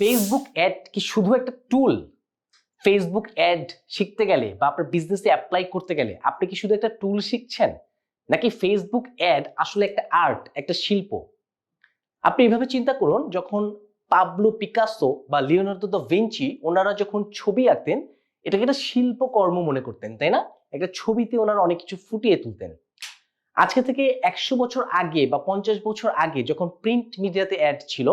Facebook ad কি শুধু একটা টুল ফেসবুক অ্যাড শিখতে গেলে বা আপনার বিজনেসে অ্যাপ্লাই করতে গেলে আপনি কি শুধু একটা টুল শিখছেন? নাকি ফেসবুক অ্যাড আসলে একটা আর্ট একটা শিল্প? আপনি এভাবে চিন্তা করুন, যখন পাবলো পিকাসো বা লিওনার্দো দ্য ভিঞ্চি ওনারা যখন ছবি আঁকতেন, এটাকে একটা শিল্পকর্ম মনে করতেন, তাই না? একটা ছবিতে ওনারা অনেক কিছু ফুটিয়ে তুলতেন। আজকে থেকে একশো বছর আগে বা পঞ্চাশ বছর আগে যখন প্রিন্ট মিডিয়াতে অ্যাড ছিল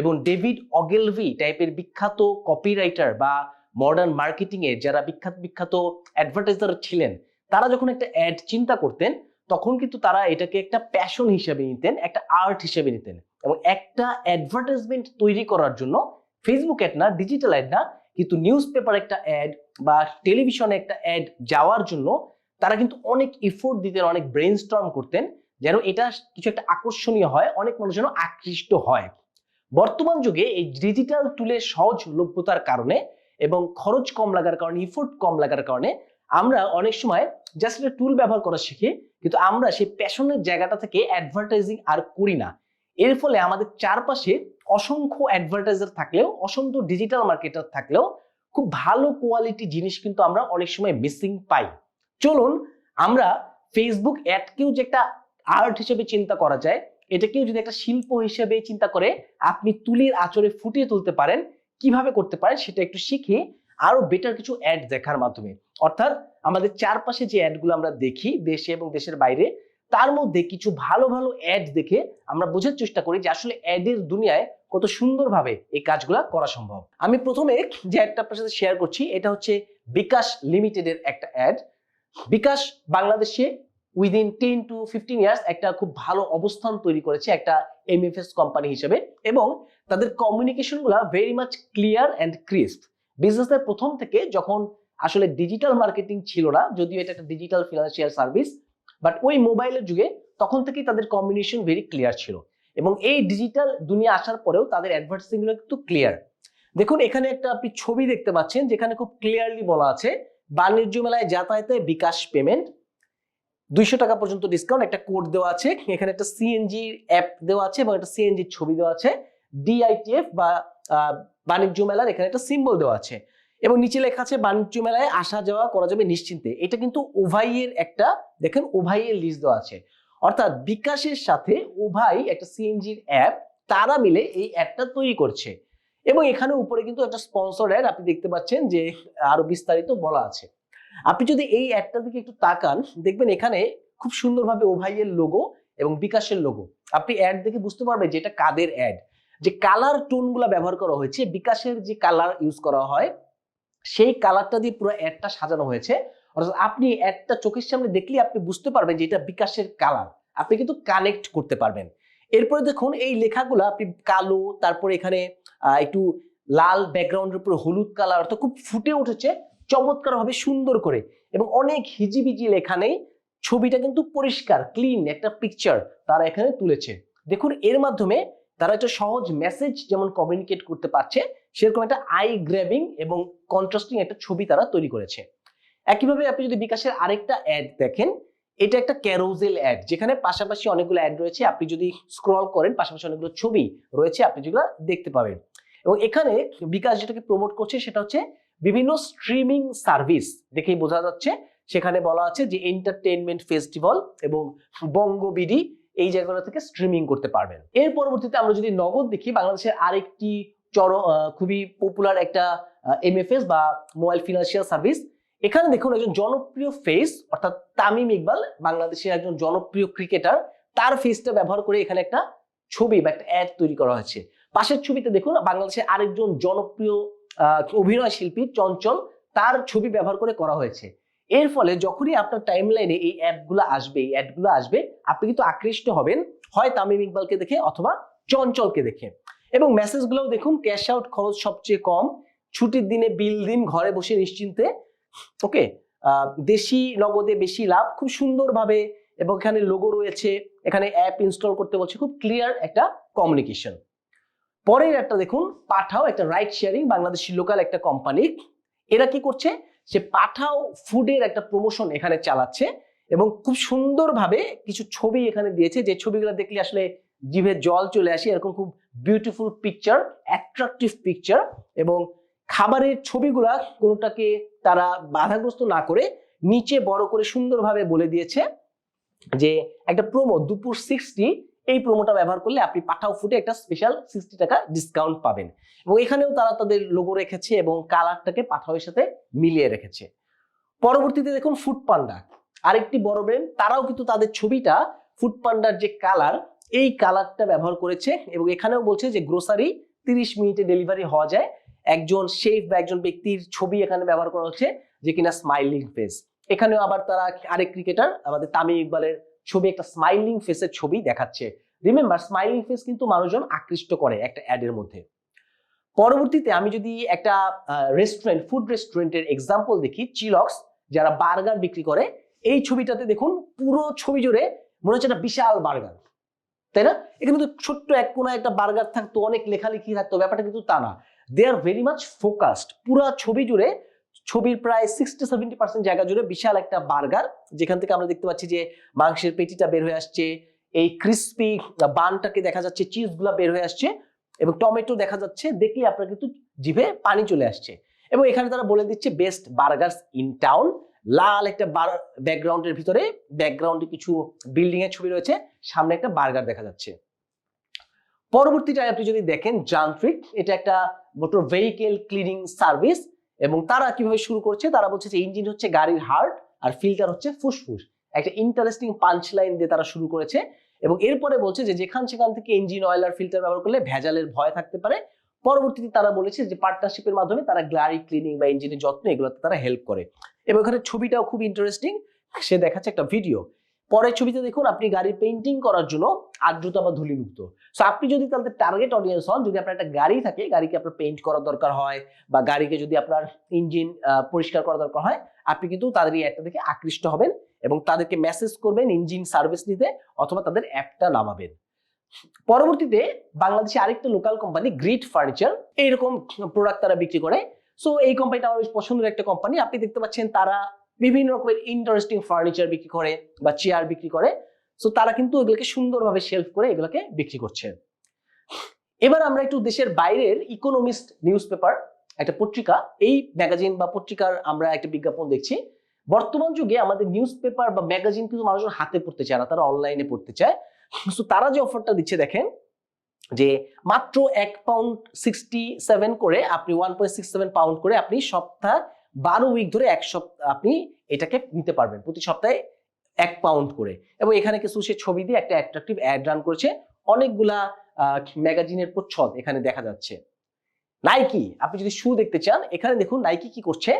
এবং ডেভিড অগেলভি টাইপের বিখ্যাত কপিরাইটার বা মডার্ন মার্কেটিং এর যারা বিখ্যাত বিখ্যাত অ্যাডভার্টাইজার ছিলেন, তারা যখন একটা অ্যাড চিন্তা করতেন, তখন কিন্তু তারা এটাকে একটা প্যাশন হিসেবে নিতেন, একটা আর্ট হিসেবে নিতেন এবং একটা অ্যাডভার্টাইজমেন্ট তৈরি করার জন্য ফেসবুক অ্যাড না ডিজিটাল অ্যাড না, কিন্তু নিউজ পেপার একটা অ্যাড বা টেলিভিশনে একটা অ্যাড যাওয়ার জন্য তারা কিন্তু অনেক এফোর্ট দিতেন, অনেক ব্রেন করতেন, যেন এটা কিছু একটা আকর্ষণীয় হয়, অনেক মানুষ যেন আকৃষ্ট হয়। বর্তমান যুগে এই ডিজিটাল টুলের সহজলভ্যতার কারণে এবং খরচ কম লাগার কারণে ইফোর্ট কম লাগার কারণে আমরা অনেক সময় জাস্ট একটা টুল ব্যবহার করা শিখি, কিন্তু আমরা সেই প্যাশনের জায়গাটা থেকে অ্যাডভার্টাইজিং আর করি না। এর ফলে আমাদের চারপাশে অসংখ্য অ্যাডভার্টাইজার থাকলেও, অসংখ্য ডিজিটাল মার্কেটার থাকলেও খুব ভালো কোয়ালিটি জিনিস কিন্তু আমরা অনেক সময় মিসিং পাই। চলুন আমরা ফেসবুক অ্যাডকেও যে একটা আর্ট হিসেবে চিন্তা করা যায় এটাকেও যদি একটা শিল্প হিসেবে চিন্তা করে, আপনি তুলির আচরে ফুটিয়ে তুলতে পারেন, কীভাবে করতে পারেন সেটা একটু শিখে আরও বেটার কিছু অ্যাড দেখার মাধ্যমে। অর্থাৎ আমাদের চারপাশে যে অ্যাডগুলো আমরা দেখি দেশে এবং দেশের বাইরে, তার মধ্যে কিছু ভালো ভালো অ্যাড দেখে আমরা বোঝার চেষ্টা করি যে আসলে অ্যাডের দুনিয়ায় কত সুন্দরভাবে এই কাজগুলো করা সম্ভব। আমি প্রথমে যে অ্যাডটা আপনার সাথে শেয়ার করছি, এটা হচ্ছে বিকাশ লিমিটেডের একটা অ্যাড বিকাশ বাংলাদেশে within ten to fifteen years একটা খুব ভালো অবস্থান তৈরি করেছে একটা এমএফএস কোম্পানি হিসেবে এবং তাদের কমিউনিকেশনগুলা very much clear and crisp বিজনেসের প্রথম থেকে যখন আসলে ডিজিটাল মার্কেটিং ছিল না, যদিও এটা একটা ডিজিটাল ফিনান্সিয়াল সার্ভিস বাট ওই মোবাইলের যুগে তখন থেকেই তাদের কম্বিনেশন ভেরি ক্লিয়ার ছিল। এবং এই ডিজিটাল দুনিয়া আসার পরেও তাদের অ্যাডভার্টাইজিংগুলো কিন্তু ক্লিয়ার দেখুন, এখানে একটা আপনি ছবি দেখতে পাচ্ছেন যেখানে খুব ক্লিয়ারলি বলা আছে, বাণিজ্য মেলায় যাতায়াতে বিকাশ পেমেন্ট দুইশো টাকা পর্যন্ত ডিসকাউন্ট একটা কোড দেওয়া আছে। এখানে একটা সিএনজি অ্যাপ দেওয়া আছে এবং একটা সিএনজির ছবি দেওয়া আছে। ডিআইটিএফ বা বাণিজ্য মেলার এখানে একটা সিম্বল দেওয়া আছে। এবং নিচে লেখা আছে বাণিজ্য মেলায় আসা যাওয়া করা যাবে নিশ্চিন্তে। এটা কিন্তু ওভাইয়ের একটা, দেখেন ওভাইয়ের লিস্ট দেওয়া আছে। অর্থাৎ বিকাশের সাথে ওভাই একটা সিএনজির অ্যাপ তারা মিলে এই অ্যাপটা তৈরি করছে। এবং এখানে উপরে কিন্তু একটা স্পন্সর অ্যাড আপনি দেখতে পাচ্ছেন যে আরও বিস্তারিত বলা আছে। আপনি যদি এই অ্যাডটার দিকে একটু তাকান, দেখবেন এখানে খুব সুন্দরভাবে ওভাইয়ের লোগো এবং বিকাশের লোগো আপনি অ্যাড দেখে বুঝতে পারবেন যে এটা কাদের অ্যাড যে কালার টোনগুলো ব্যবহার করা হয়েছে, বিকাশের যে কালার ইউজ করা হয়, সেই কালারটা দিয়ে পুরো অ্যাডটা সাজানো হয়েছে। অর্থাৎ আপনি অ্যাডটা চোখের সামনে দেখলে আপনি বুঝতে পারবেন যে এটা বিকাশের কালার আপনি কিন্তু কানেক্ট করতে পারবেন। এরপরে দেখুন, এই লেখাগুলো আপনি কালো, তারপরে এখানে একটু লাল ব্যাকগ্রাউন্ডের উপর হলুদ কালার অর্থাৎ খুব ফুটে উঠেছে। চমৎকার ভাবে সুন্দর করে এবং অনেক হিজিবিজি লেখা নেই। ছবিটা কিন্তু পরিষ্কার ক্লিন একটা পিকচার তারা এখানে তুলেছে। দেখুন, এর মাধ্যমে তারা একটা সহজ মেসেজ যেমন কমিউনিকেট করতে পারছে, সেরকম একটা আই গ্র্যাবিং এবং কন্ট্রাস্টিং একটা ছবি তারা তৈরি করেছে। একইভাবে আপনি যদি বিকাশের আরেকটা অ্যাড দেখেন, এটা একটা ক্যারোজেল অ্যাড যেখানে পাশাপাশি অনেকগুলো অ্যাড রয়েছে। আপনি যদি স্ক্রল করেন, পাশাপাশি অনেকগুলো ছবি রয়েছে, আপনি যেগুলো দেখতে পাবেন। এবং এখানে বিকাশ যেটাকে প্রমোট করছে, সেটা হচ্ছে বিভিন্ন স্ট্রিমিং সার্ভিস দেখেই বোঝা যাচ্ছে। সেখানে বলা আছে যে এন্টারটেইনমেন্ট ফেস্টিভ্যাল এবং বঙ্গবিডি এই জায়গাগুলো থেকে স্ট্রিমিং করতে পারবেন। এর পরবর্তীতে আমরা যদি নগদ দেখি, বাংলাদেশের আরেকটি চর খুবই পপুলার একটা এমএফএস বা মোবাইল ফিনান্সিয়াল সার্ভিস এখানে দেখুন একজন জনপ্রিয় ফেস অর্থাৎ তামিম ইকবাল, বাংলাদেশের একজন জনপ্রিয় ক্রিকেটার তার ফেসটা ব্যবহার করে এখানে একটা ছবি বা একটা অ্যাড তৈরি করা হয়েছে। পাশের ছবিতে দেখুন, বাংলাদেশের আরেকজন জনপ্রিয় অভিনয় শিল্পী চঞ্চল তার ছবি ব্যবহার করে করা হয়েছে। এর ফলে যখনই আপনার টাইম লাইনে এই অ্যাপগুলো আসবে, এই অ্যাডগুলো আসবে, আপনি কিন্তু আকৃষ্ট হবেন। হয় তামিম ইকবালকে দেখে অথবা চঞ্চলকে দেখে। এবং মেসেজগুলোও দেখুন ক্যাশ আউট খরচ সবচেয়ে কম, ছুটির দিনে বিল দিন, ঘরে বসে নিশ্চিন্তে। ওকে দেশি নগদে বেশি লাভ, খুব সুন্দরভাবে এবং এখানে লোগো রয়েছে। এখানে অ্যাপ ইনস্টল করতে বলছে, খুব ক্লিয়ার একটা কমিউনিকেশন পরের একটা দেখুন, পাঠাও একটা রাইট শেয়ারিং বাংলাদেশি লোকাল একটা কোম্পানি এরা কি করছে? সে পাঠাও ফুডের একটা প্রমোশন এখানে চালাচ্ছে এবং খুব সুন্দরভাবে কিছু ছবি এখানে দিয়েছে। যে ছবিগুলো দেখলে আসলে জিভে জল চলে আসে, এরকম খুব বিউটিফুল পিকচার অ্যাট্রাকটিভ পিকচার এবং খাবারের ছবিগুলা কোনোটাকে তারা বাধাগ্রস্ত না করে নিচে বড় করে সুন্দরভাবে বলে দিয়েছে যে একটা প্রোমো দুপুর সিক্সটি এই প্রোমোটা ব্যবহার করলে আপনি পাঠাও ফুটে একটা স্পেশাল সিক্সটি টাকা ডিসকাউন্ট পাবেন। এবং এখানেও তারা তাদের লোগো রেখেছে এবং কালারটাকে পাঠাওয়ের সাথে মিলিয়ে রেখেছে। পরবর্তীতে দেখুন ফুড পান্ডা আরেকটি বড় ব্র্যান্ড তারাও কিন্তু তাদের ছবিটা ফুড পান্ডার যে কালার এই কালারটা ব্যবহার করেছে এবং এখানেও বলছে যে গ্রোসারি তিরিশ মিনিটে ডেলিভারি হওয়া যায়। একজন শেফ বা একজন ব্যক্তির ছবি এখানে ব্যবহার করা হচ্ছে যে কিনা স্মাইলিং ফেস এখানেও আবার তারা আরেক ক্রিকেটার আমাদের তামিম ইকবালের ছবি, একটা স্মাইলিং ফেসের ছবি দেখাচ্ছে। রিমেম্বার স্মাইলিং ফেস কিন্তু মানুষজন আকৃষ্ট করে একটা অ্যাডের মধ্যে। পরবর্তীতে আমি যদি একটা রেস্টুরেন্ট ফুড রেস্টুরেন্টের এক্সাম্পল দেখি চিলক্স যারা বার্গার বিক্রি করে, এই ছবিটাতে দেখুন পুরো ছবি জুড়ে মনে হচ্ছে একটা বিশাল বার্গার তাই না? এখানে তো ছোট্ট এক কোনা একটা বার্গার থাকতো, অনেক লেখালেখি থাকতো, ব্যাপারটা কিন্তু তা না। They are very much focused পুরো ছবি জুড়ে ছবির প্রায় সিক্সটি সেভেন্টি পার্সেন্ট জায়গা জুড়ে বিশাল একটা বার্গার, যেখান থেকে আমরা দেখতে পাচ্ছি যে মাংসের পেটিটা বের হয়ে আসছে, এই ক্রিস্পি বানটাকে দেখা যাচ্ছে চিজগুলো বের হয়ে আসছে এবং টমেটো দেখা যাচ্ছে দেখলে আপনার কিন্তু জিভে পানি চলে আসছে। এবং এখানে তারা বলে দিচ্ছে বেস্ট বার্গার্স ইন টাউন লাল একটা ব্যাকগ্রাউন্ডের ভিতরে ব্যাকগ্রাউন্ডে কিছু বিল্ডিং এর ছবি রয়েছে, সামনে একটা বার্গার দেখা যাচ্ছে। পরবর্তীটায় আপনি যদি দেখেন, যান্ত্রিক, এটা একটা মোটর ভেহিকেল ক্লিনিং সার্ভিস এবং তারা কীভাবে শুরু করছে? তারা বলছে যে ইঞ্জিন হচ্ছে গাড়ির হার্ট আর ফিল্টার হচ্ছে ফুসফুস। একটা ইন্টারেস্টিং পাঞ্চ লাইন দিয়ে তারা শুরু করেছে এবং এরপরে বলছে যে যেখান সেখান থেকে ইঞ্জিন অয়েল আর ফিল্টার ব্যবহার করলে ভেজালের ভয় থাকতে পারে। পরবর্তীতে তারা বলেছে যে পার্টনারশিপের মাধ্যমে তারা গাড়ি ক্লিনিং বা ইঞ্জিনের যত্ন এগুলোতে তারা হেল্প করে। এবং এখানে ছবিটাও খুব ইন্টারেস্টিং সে দেখাচ্ছে একটা ভিডিও পরের ছবিতে দেখুন আপনি গাড়ি পেইন্টিং করার জন্য আর্দ্রতা বা ধূলিমুক্ত। সো আপনি যদি তাহলে টার্গেট অডিয়েন্স হন, যদি আপনার একটা গাড়ি থাকে, গাড়িকে আপনার পেইন্ট করার দরকার হয় বা গাড়িকে যদি আপনার ইঞ্জিন পরিষ্কার করা দরকার হয়, আপনি কিন্তু তাদের এই অ্যাপটা দেখে আকৃষ্ট হবেন এবং তাদেরকে মেসেজ করবেন ইঞ্জিন সার্ভিস নিতে অথবা তাদের অ্যাপটা নামাবেন। পরবর্তীতে বাংলাদেশে আরেকটা লোকাল কোম্পানি গ্রিট ফার্নিচার এইরকম প্রোডাক্ট তারা বিক্রি করে। সো এই কোম্পানিটা আমার বেশ পছন্দের একটা কোম্পানি আপনি দেখতে পাচ্ছেন তারা বিভিন্ন রকমের ইন্টারেস্টিং ফার্নিচার বিক্রি করে বা চেয়ার বিক্রি করে। সো তারা কিন্তু এগুলোকে সুন্দরভাবে সেলফ করে এগুলোকে বিক্রি করছে। এবার আমরা একটু দেশের বাইরের ইকোনমিস্ট নিউজ পেপার একটা পত্রিকা, এই ম্যাগাজিন বা পত্রিকার আমরা একটা বিজ্ঞাপন দেখছি। বর্তমান যুগে আমাদের নিউজ পেপার বা ম্যাগাজিন কিন্তু মানুষজন হাতে পড়তে চায় না, তারা অনলাইনে পড়তে চায়। সো তারা যে অফারটা দিচ্ছে দেখেন, যে মাত্র এক পাউন্ড সিক্সটি সেভেন করে আপনি one point six seven pound করে আপনি সপ্তাহ বারো উইক ধরে এক সপ্তাহ আপনি এটাকে নিতে পারবেন। প্রতি সপ্তাহে এক পাউন্ড করে। এবং এখানে কিছু সে ছবি দিয়ে একটা অ্যাট্রাকটিভ অ্যাড রান করেছে। অনেকগুলা ম্যাগাজিনের প্রচ্ছদ এখানে দেখা যাচ্ছে। নাইকি আপনি যদি শু দেখতে চান, এখানে দেখুন নাইকি কি করছে?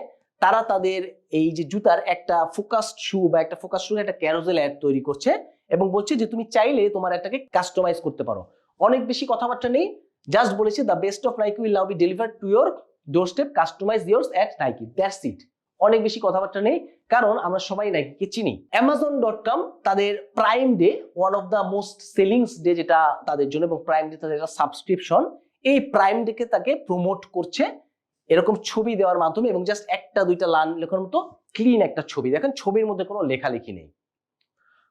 তারা তাদের এই যে জুতার একটা ফোকাসড শু বা একটা ফোকাস শু একটা ক্যারোজেল অ্যাড তৈরি করছে এবং বলছে যে তুমি চাইলে তোমার একটাকে কাস্টমাইজ করতে পারো। অনেক বেশি কথাবার্তা নেই। জাস্ট বলেছে the best of Nike will now be deliver to your door step customize yours at Nike that's it অনেক বেশি কথাবার্তা নেই, কারণ আমরা সবাই নাইকিকে চিনি। অ্যামাজন ডট কম তাদের prime day one of the most sellings day যেটা তাদের জন্য, এবং প্রাইম ডে তাদের সাবস্ক্রিপশন এই প্রাইম ডেকে তাকে প্রমোট করছে এরকম ছবি দেওয়ার মাধ্যমে, এবং জাস্ট একটা, দুইটা লাইন লেখার মতো ক্লিন একটা ছবি। দেখেন, ছবির মধ্যে কোনো লেখালেখি নেই।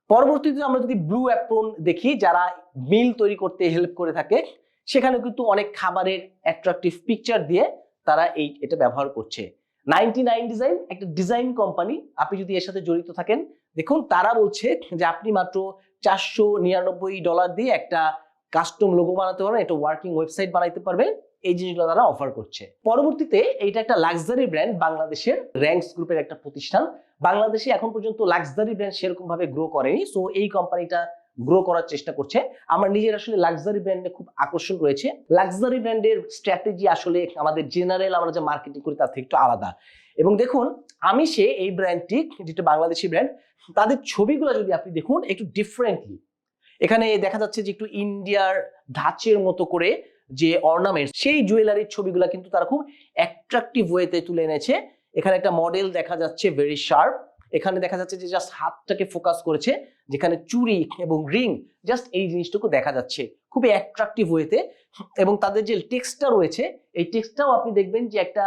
পরবর্তীতে আমরা যদি ব্লু অ্যাপ্রন দেখি, যারা মিল তৈরি করতে হেল্প করে থাকে সেখানে কিন্তু অনেক খাবারের অ্যাট্রাকটিভ পিকচার দিয়ে তারা এই, এটা ব্যবহার করছে। নাইনটি নাইন ডিজাইন একটা ডিজাইন কোম্পানি, আপনি যদি এর সাথে জড়িত থাকেন, দেখুন তারা বলছে যে আপনি মাত্র চারশো নিরানব্বই ডলার দিয়ে একটা কাস্টম লোগো বানাতে পারবেন, একটা ওয়ার্কিং ওয়েবসাইট বানাইতে পারবেন, এই জিনিসগুলো তারা অফার করছে। পরবর্তীতে এইটা একটা লাক্সারি ব্র্যান্ড বাংলাদেশের র্যাঙ্কস গ্রুপের একটা প্রতিষ্ঠান। বাংলাদেশে এখন পর্যন্ত লাক্সারি ব্র্যান্ড সেরকম ভাবে গ্রো করেনি সো এই কোম্পানিটা গ্রো করার চেষ্টা করছে। আমার নিজের আসলে লাক্সারি ব্র্যান্ডে খুব আকর্ষণ রয়েছে। লাক্সারি ব্র্যান্ডের স্ট্র্যাটেজি আসলে আমাদের জেনারেল আমরা যে মার্কেটিং করি তার থেকে একটু আলাদা। এবং দেখুন, আমি সে এই ব্র্যান্ডটি যেটা বাংলাদেশি ব্র্যান্ড তাদের ছবিগুলো যদি আপনি দেখুন একটু ডিফারেন্টলি এখানে দেখা যাচ্ছে যে একটু ইন্ডিয়ার ধাঁচের মতো করে যে অর্নামেন্ট সেই জুয়েলারির ছবিগুলো কিন্তু তারা খুব অ্যাট্রাকটিভ ওয়েতে তুলে এনেছে। এখানে একটা মডেল দেখা যাচ্ছে ভেরি শার্প এখানে দেখা যাচ্ছে যে জাস্ট হাতটাকে ফোকাস করেছে, যেখানে চুরি এবং রিং জাস্ট এই জিনিসটুকু দেখা যাচ্ছে। খুবই অ্যাট্রাকটিভ ওয়েতে এবং তাদের যে টেক্সটটা রয়েছে, এই টেক্সটটাও আপনি দেখবেন যে একটা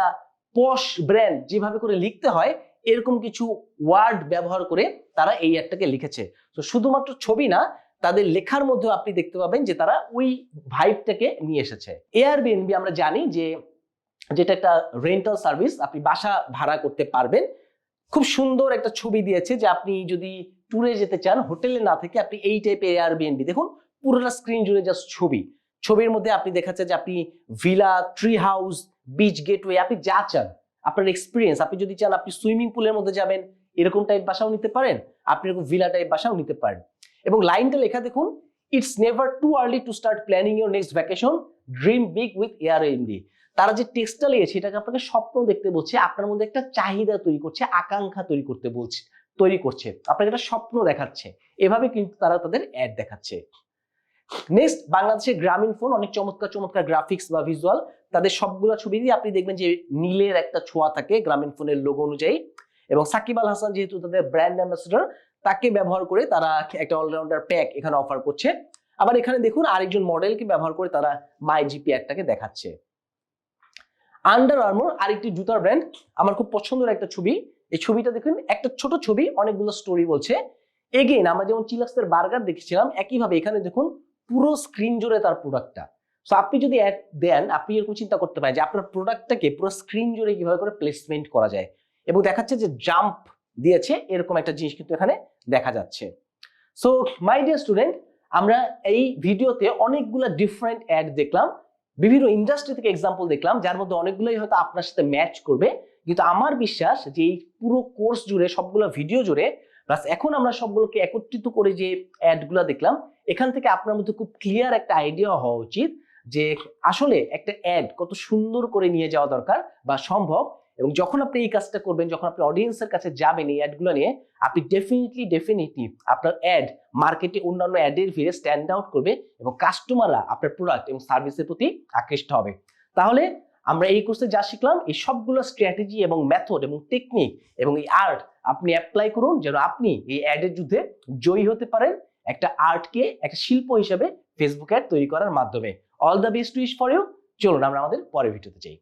পশ ব্র্যান্ড যেভাবে করে লিখতে হয়, এরকম কিছু ওয়ার্ড ব্যবহার করে তারা এই অ্যাডটাকে লিখেছে। তো শুধুমাত্র ছবি না, তাদের লেখার মধ্যে আপনি দেখতে পাবেন যে তারা ওই ভাইবটাকে নিয়ে এসেছে। এয়ারবিএনবি আমরা জানি যে, যেটা একটা রেন্টাল সার্ভিস আপনি বাসা ভাড়া করতে পারবেন। খুব সুন্দর একটা ছবি দিয়েছে যে আপনি যদি ট্যুরে যেতে চান হোটেলে না থেকে আপনি এই টাইপের এয়ারবিএনবি দেখুন পুরোটা স্ক্রিন জুড়ে জাস্ট ছবি। ছবির মধ্যে আপনি দেখাচ্ছে যে আপনি villa tree house beach gateway আপনি যা চান, আপনার এক্সপিরিয়েন্স আপনি যদি চান আপনি সুইমিং পুলের মধ্যে যাবেন, এরকম টাইপ বাসাও নিতে পারেন, আপনি এরকম ভিলা টাইপ বাসাও নিতে পারেন। এবং লাইনটা লেখা দেখুন it's never too early to start planning your next vacation dream big with air MD তারা যে টেক্সটটা লিখেছে এটাকে আপনাকে স্বপ্ন দেখতে বলছে, আপনার মধ্যে একটা চাহিদা তৈরি করছে, আকাঙ্ক্ষা তৈরি করতে বলছে, তৈরি করছে। আপনাকে একটা স্বপ্ন দেখাচ্ছে। এভাবে কিন্তু তারা তাদের অ্যাড দেখাচ্ছে। নেক্সট বাংলাদেশের গ্রামীণ ফোন অনেক চমৎকার চমৎকার গ্রাফিক্স বা ভিজুয়াল তাদের সবগুলো দিয়ে আপনি দেখবেন যে নীলের একটা ছোঁয়া থাকে গ্রামীণ ফোনের লোগো অনুযায়ী। এবং সাকিব আল হাসান যেহেতু তাদের ব্র্যান্ড অ্যাম্বাসেডর তাকে ব্যবহার করে তারা একটা অলরাউন্ডার প্যাক এখানে অফার করছে। আবার এখানে দেখুন আরেকজন মডেলকে ব্যবহার করে তারা মাই জিপি অ্যাডটাকে দেখাচ্ছে। আন্ডার আর্মোর আরেকটি জুতার ব্র্যান্ড আমার খুব পছন্দের একটা ছবি। এই ছবিটা দেখুন, একটা ছোট ছবি, অনেকগুলো স্টোরি বলছে। এগেইন আমরা যেমন চিলাক্সের বার্গার দেখেছিলাম, একইভাবে এখানে দেখুন, পুরো স্ক্রিন জুড়ে তার প্রোডাক্টটা সো আপনি যদি অ্যাড দেন, আপনি এরকম চিন্তা করতে পারেন যে আপনার প্রোডাক্টটাকে পুরো স্ক্রিন জুড়ে কীভাবে করে প্লেসমেন্ট করা যায়। এবং দেখাচ্ছে যে জাম্প দিয়েছে, এরকম একটা জিনিস কিন্তু এখানে দেখা যাচ্ছে। সো মাই ডিয়ার স্টুডেন্ট আমরা এই ভিডিওতে অনেকগুলো ডিফারেন্ট অ্যাড দেখলাম। বিভিন্ন ইন্ডাস্ট্রি থেকে এক্সাম্পল দেখলাম, যার মধ্যে অনেকগুলোই হয়তো আপনার সাথে ম্যাচ করবে। কিন্তু আমার বিশ্বাস যে এই পুরো কোর্স জুড়ে, সবগুলো ভিডিও জুড়ে প্লাস এখন আমরা সবগুলোকে একত্রিত করে যে অ্যাডগুলো দেখলাম, এখান থেকে আপনার মধ্যে খুব ক্লিয়ার একটা আইডিয়া হওয়া উচিত যে আসলে একটা অ্যাড কত সুন্দর করে নিয়ে যাওয়া দরকার বা সম্ভব। এবং যখন আপনি এই কাজটা করবেন, যখন আপনি অডিয়েন্সের কাছে যাবেন এই অ্যাডগুলো নিয়ে, আপনি ডেফিনেটলি ডেফিনেটলি আপনার অ্যাড মার্কেটে অন্যান্য অ্যাডের ভিড়ে স্ট্যান্ড আউট করবে এবং কাস্টমাররা আপনার প্রোডাক্ট এবং সার্ভিসের প্রতি আকৃষ্ট হবে। তাহলে আমরা এই কোর্সে যা শিখলাম, এই সবগুলো স্ট্র্যাটেজি এবং মেথড এবং টেকনিক এবং এই আর্ট আপনি অ্যাপ্লাই করুন যেন আপনি এই অ্যাডের যুদ্ধে জয়ী হতে পারেন একটা আর্টকে একটা শিল্প হিসেবে ফেসবুক অ্যাড তৈরি করার মাধ্যমে। All the best wish for you চলুন আমরা আমাদের পরের ভিডিওতে যাই।